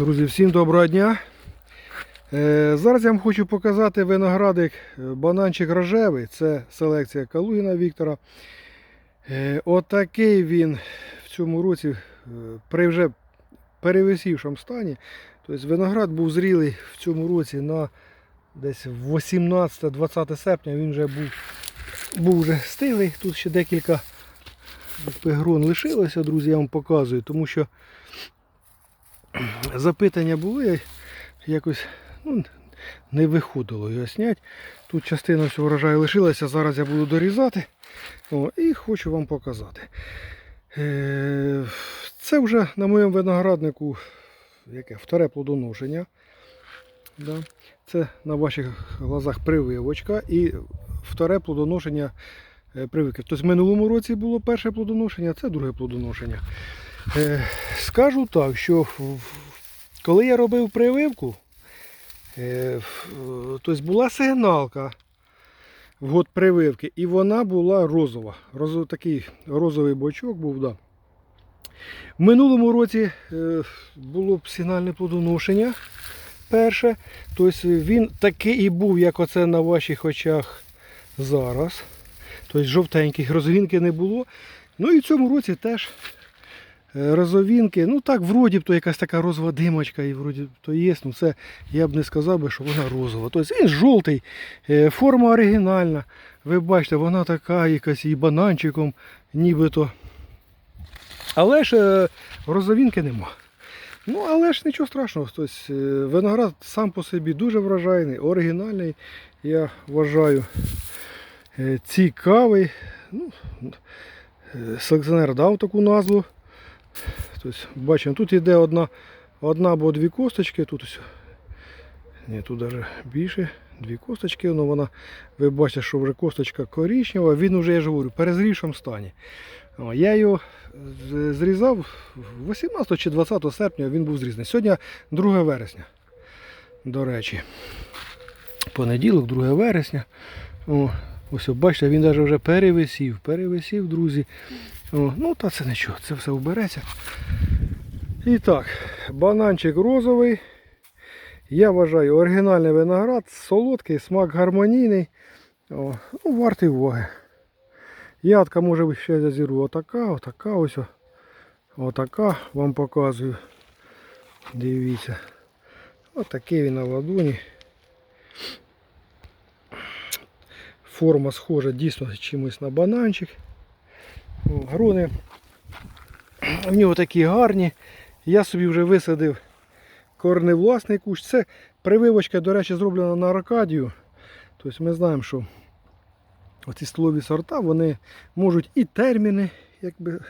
Друзі, всім доброго дня. Е, Зараз я вам хочу показати виноградик е, бананчик рожевий. Це селекція Калугіна Віктора. Е, Отакий він в цьому році при вже перевисівшому стані. Тобто виноград був зрілий в цьому році на десь 18-20 серпня він вже був, був вже стиглий. Тут ще декілька грон лишилося, друзі, я вам показую, тому що запитання були, якось ну, не виходило його зняти. Тут частина всього врожаю лишилася, зараз я буду дорізати О, і хочу вам показати. Е, Це вже на моєму винограднику яке, вторе плодоношення. Да. Це на ваших глазах прививочка і вторе плодоношення е, прививки. Тобто в минулому році було перше плодоношення, це друге плодоношення. Е, Скажу так, що коли я робив прививку, е, тобто була сигналка в год прививки, і вона була розова. Розов, такий розовий бочок був. Да. В минулому році е, було б сигнальне плодоношення перше. Тобто він такий і був, як оце на ваших очах зараз. Тобто жовтеньких розгінки не було. Ну і в цьому році теж розовінки. Ну так, вроді б то якась така розова димочка, і вроді б то є. Ну це я б не сказав би, що вона розова. Тобто він жовтий, е, форма оригінальна. Ви бачите, вона така якась і бананчиком, нібито. Але ж е, розовінки нема. Ну, але ж нічого страшного. Тобто, е, виноград сам по собі дуже вражайний, оригінальний, я вважаю, е, цікавий. Ну, е, селекціонер дав таку назву. Тобто, бачимо, тут йде одна, одна або дві косточки. Тут. Ні, тут навіть більше. Дві косточки, ну вона, ви бачите, що вже косточка коричнева, він вже, я ж говорю, в перезрівшому стані. Я його зрізав 18 чи 20 серпня він був зрізаний. Сьогодні 2 вересня. До речі. Понеділок, 2 вересня. Ось бачите, він навіть вже перевисів. Перевисів, друзі. О, ну та це нічого, це все вбереться. І так, бананчик розовий. Я вважаю оригінальний виноград, солодкий, смак гармонійний. О, ну, вартий уваги. Ядка може ще зазіру отака, отака ось. Отака вам показую. Дивіться. Отакий він на ладоні. Форма схожа дійсно чимось на бананчик. Грони. В нього такі гарні. Я собі вже висадив корневласний кущ. Це прививочка, до речі, зроблена на аркадію. Тобто ми знаємо, що оці столові сорта, вони можуть і терміни, якби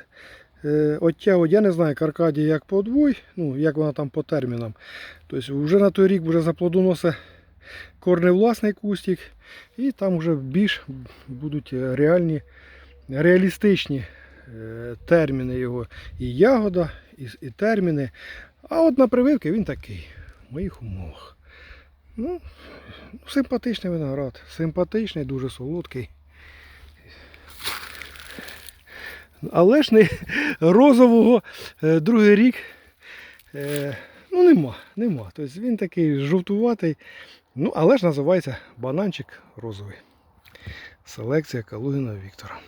е, оттягувати. Я не знаю, як Аркадія як подвой, ну, як вона там по термінам. Тобто вже на той рік вже заплодоносить корневласний кустик, і там вже більш будуть реальні, реалістичні е, терміни його. І ягода, і, і терміни. А от на прививки він такий, в моїх умовах. Ну, симпатичний виноград, симпатичний, дуже солодкий. Але ж не розового е, другий рік е, ну нема, нема. Тобто він такий жовтуватий, ну але ж називається бананчик розовий. Селекція Калугіна Віктора.